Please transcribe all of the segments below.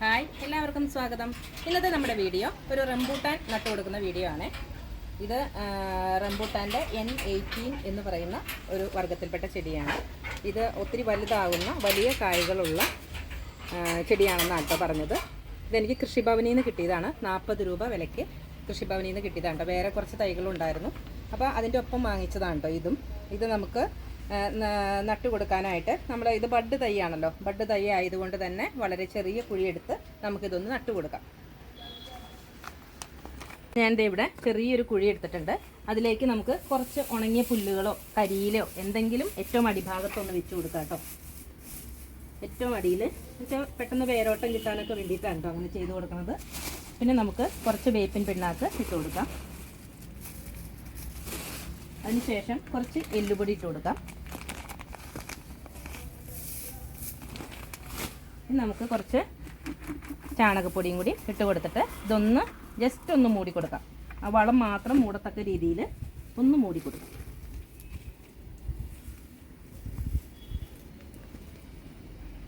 Hi എല്ലാവർക്കും സ്വാഗതം. ഇന്നത്തെ നമ്മുടെ വീഡിയോ ഒരു റംബൂട്ടാൻ നട്ടു കൊടുക്കുന്ന വീഡിയോ ആണ്. ഇത് റംബൂട്ടാന്റെ എൻ എയ്റ്റീൻ എന്ന് പറയുന്ന ഒരു വർഗത്തിൽപ്പെട്ട ചെടിയാണ്. ഇത് ഒത്തിരി വലുതാകുന്ന വലിയ കായകളുള്ള ചെടിയാണെന്നാണ് കേട്ടോ പറഞ്ഞത്. ഇതെനിക്ക് കൃഷിഭവനിൽ നിന്ന് കിട്ടിയതാണ്. നാൽപ്പത് രൂപ വിലയ്ക്ക് കൃഷിഭവനിൽ നിന്ന് കിട്ടിയതാണ് കേട്ടോ. വേറെ കുറച്ച് തൈകളുണ്ടായിരുന്നു. അപ്പോൾ അതിന്റെ ഒപ്പം വാങ്ങിച്ചതാണ് കേട്ടോ ഇതും. ഇത് നമുക്ക് നട്ടു കൊടുക്കാനായിട്ട് നമ്മൾ ഇത് ബഡ് തൈയാണല്ലോ. ബഡ് തൈ ആയതുകൊണ്ട് തന്നെ വളരെ ചെറിയ കുഴിയെടുത്ത് നമുക്കിതൊന്ന് നട്ടു കൊടുക്കാം. ദേ ഇവിടെ ചെറിയൊരു കുഴി എടുത്തിട്ടുണ്ട്. അതിലേക്ക് നമുക്ക് കുറച്ച് ഉണങ്ങിയ പുല്ലുകളോ കരിയിലോ എന്തെങ്കിലും ഏറ്റവും അടിഭാഗത്തൊന്ന് വെച്ച് കൊടുക്കാം കേട്ടോ. ഏറ്റവും അടിയിൽ എന്നുവെച്ചാൽ പെട്ടെന്ന് വേരോട്ടം കിട്ടാനൊക്കെ വേണ്ടിയിട്ടാണ് കേട്ടോ അങ്ങനെ ചെയ്ത് കൊടുക്കുന്നത്. പിന്നെ നമുക്ക് കുറച്ച് വേപ്പിൻ പിണ്ണാക്ക് ഇട്ട് കൊടുക്കാം. അതിനുശേഷം കുറച്ച് എല്ലുപൊടി ഇട്ട് കൊടുക്കാം. ഇനി നമുക്ക് കുറച്ച് ചാണകപ്പൊടിയും കൂടി ഇട്ട് കൊടുത്തിട്ട് ഇതൊന്ന് ജസ്റ്റ് ഒന്ന് മൂടി കൊടുക്കാം. ആ വളം മാത്രം മൂടത്തക്ക രീതിയിൽ ഒന്ന് മൂടി കൊടുക്കാം.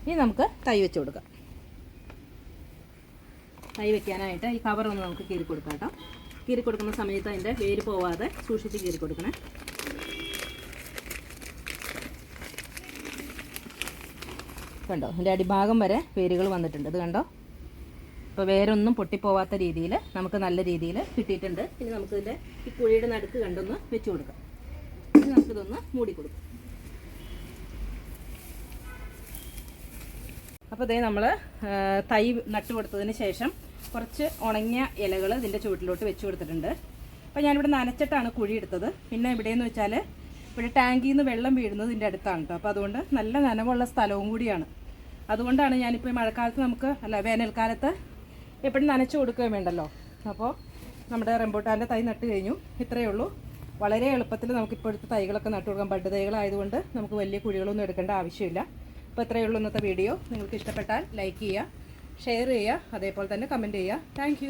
ഇനി നമുക്ക് തൈ വെച്ച് കൊടുക്കാം. തൈ വെക്കാനായിട്ട് ഈ കവറൊന്ന് നമുക്ക് കീറി കൊടുക്കാം കേട്ടോ. കീറി കൊടുക്കുന്ന സമയത്ത് അതിന്റെ വേര് പോവാതെ സൂക്ഷിച്ച് കീറി കൊടുക്കണേ കണ്ടോ? ഇതിന്റെ അടിഭാഗം വരെ വേരുകൾ വന്നിട്ടുണ്ട്. ഇത് കണ്ടോ? അപ്പോൾ വേരൊന്നും പൊട്ടിപ്പോവാത്ത രീതിയിൽ നമുക്ക് നല്ല രീതിയിൽ കിട്ടിയിട്ടുണ്ട്. ഇനി നമുക്കിതിന്റെ ഈ കുഴിയുടെ നടുക്ക് കണ്ടൊന്ന് വെച്ച് കൊടുക്കാം. ഇനി നമുക്കിതൊന്ന് മൂടി കൊടുക്കാം. അപ്പോൾ ഇതേ നമ്മൾ തൈ നട്ടു കൊടുത്തതിന് ശേഷം കുറച്ച് ഉണങ്ങിയ ഇലകൾ ഇതിന്റെ ചുവട്ടിലോട്ട് വെച്ച് കൊടുത്തിട്ടുണ്ട്. അപ്പോൾ ഞാനിവിടെ നനച്ചിട്ടാണ് കുഴി എടുത്തത്. പിന്നെ ഇവിടെയെന്ന് വെച്ചാൽ ഇവിടെ ടാങ്കിൽ നിന്ന് വെള്ളം വീഴുന്നത് ഇതിന്റെ അടുത്താണ് കേട്ടോ അപ്പോൾ അതുകൊണ്ട് നല്ല നനവുള്ള സ്ഥലവും കൂടിയാണ്. അതുകൊണ്ടാണ് ഞാനിപ്പോൾ മഴക്കാലത്ത് നമുക്ക് അല്ല വേനൽക്കാലത്ത് എപ്പോഴും നനച്ചു കൊടുക്കുകയും വേണ്ടല്ലോ. അപ്പോൾ നമ്മുടെ റെമ്പോട്ടാന്റെ തൈ നട്ട് കഴിഞ്ഞു. ഇത്രയേ ഉള്ളൂ. വളരെ എളുപ്പത്തിൽ നമുക്ക് ഇപ്പോഴത്തെ തൈകളൊക്കെ നട്ടു കൊടുക്കാം. ബഡ് തൈകളായതുകൊണ്ട് നമുക്ക് വലിയ കുഴികളൊന്നും എടുക്കേണ്ട ആവശ്യമില്ല. അപ്പോൾ ഇത്രയേ ഉള്ളൂ ഇന്നത്തെ വീഡിയോ. നിങ്ങൾക്ക് ഇഷ്ടപ്പെട്ടാൽ ലൈക്ക് ചെയ്യുക ഷെയർ ചെയ്യുക അതേപോലെ തന്നെ കമന്റ് ചെയ്യുക. താങ്ക്